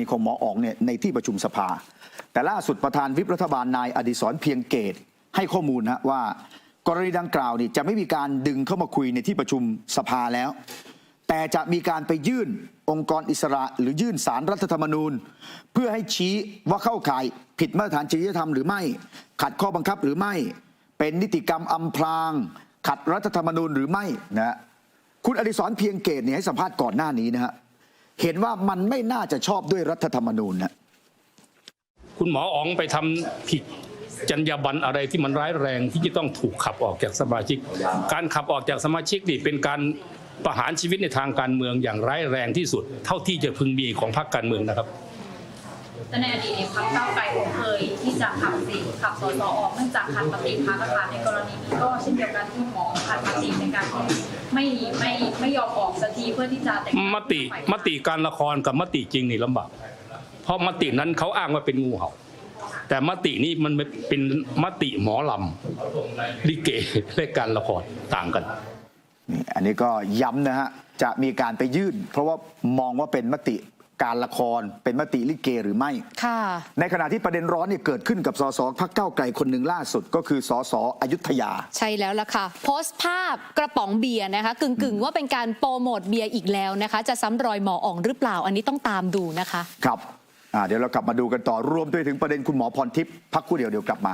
มีของหมออ๋องเนี่ยในที่ประชุมสภา แต่ล่าสุดประธานวิปรัฐบาลนายอดิศรเพียงเกตให้ข้อมูลนะว่า กรณีดังกล่าวนี่จะไม่มีการดึงเข้ามาคุยในที่ประชุมสภาแล้ว แต่จะมีการไปยื่นองค์กรอิสระหรือยื่นสารรัฐธรรมนูญ เพื่อให้ชี้ว่าเข้าข่ายผิดมาตรฐานจริยธรรมหรือไม่ ขัดข้อบังคับหรือไม่ เป็นนิติกรรมอำพราง ขัดรัฐธรรมนูญหรือไม่นะคุณอดิศรเพียงเกตเนี่ยให้สัมภาษณ์ก่อนหน้านี้นะฮะ เห็นว่ามันไม่น่าจะชอบด้วยรัฐธรรมนูญนะคุณหมออ๋องไปทำผิดจรรยาบรรณอะไรที่มันร้ายแรงที่จะต้องถูกขับออกจากสมาชิก การขับออกจากสมาชิกนี่เป็นการประหารชีวิตในทางการเมืองอย่างร้ายแรงที่สุด เท่าที่จะพึงมีของพรรคการเมืองนะครับ แต่ในอดีตเนี่ยพรรคก้าวไกลผมเคยที่จะขับสิขับสสออกเนื่องจากขัดมติพรรคอะค่ะในกรณีนี้ก็เช่นเดียวกันที่หมอขัดมติในการที่ไม่ไม่ไม่ยอมออกสักทีเพื่อที่จะแต่งตั้งมติมติการละครกับมติจริงนี่ลำบากเพราะมตินั้นเขาอ้างว่าเป็นงูเห่า แต่มตินี้มันเป็นมติหมอลำลิเกและการละครต่างกันนี่อันนี้ก็ย้ำนะฮะจะมีการไปยื่น เพราะว่ามองว่าเป็นมติ การละครเป็นมติลิเกหรือไม่ค่ะในขณะที่ประเด็นร้อนเนี่ยเกิดขึ้นกับสสพักเก้าวไกลคนหนึ่งล่าสุดก็คือสสอยุธยา ใช่แล้วล่ะค่ะ โพสต์ภาพกระป๋องเบียร์นะคะ กึ่งกึ่งๆ ว่าเป็นการโปรโมทเบียร์อีกแล้วนะคะ จะซ้ำรอยหมออ่องหรือเปล่าอันนี้ต้องตามดูนะคะ ครับอ่าเดี๋ยวเรากลับมาดูกันต่อรวมด้วยถึงประเด็นคุณหมอพรทิพย์พักครู่เดียวเดี๋ยวกลับมา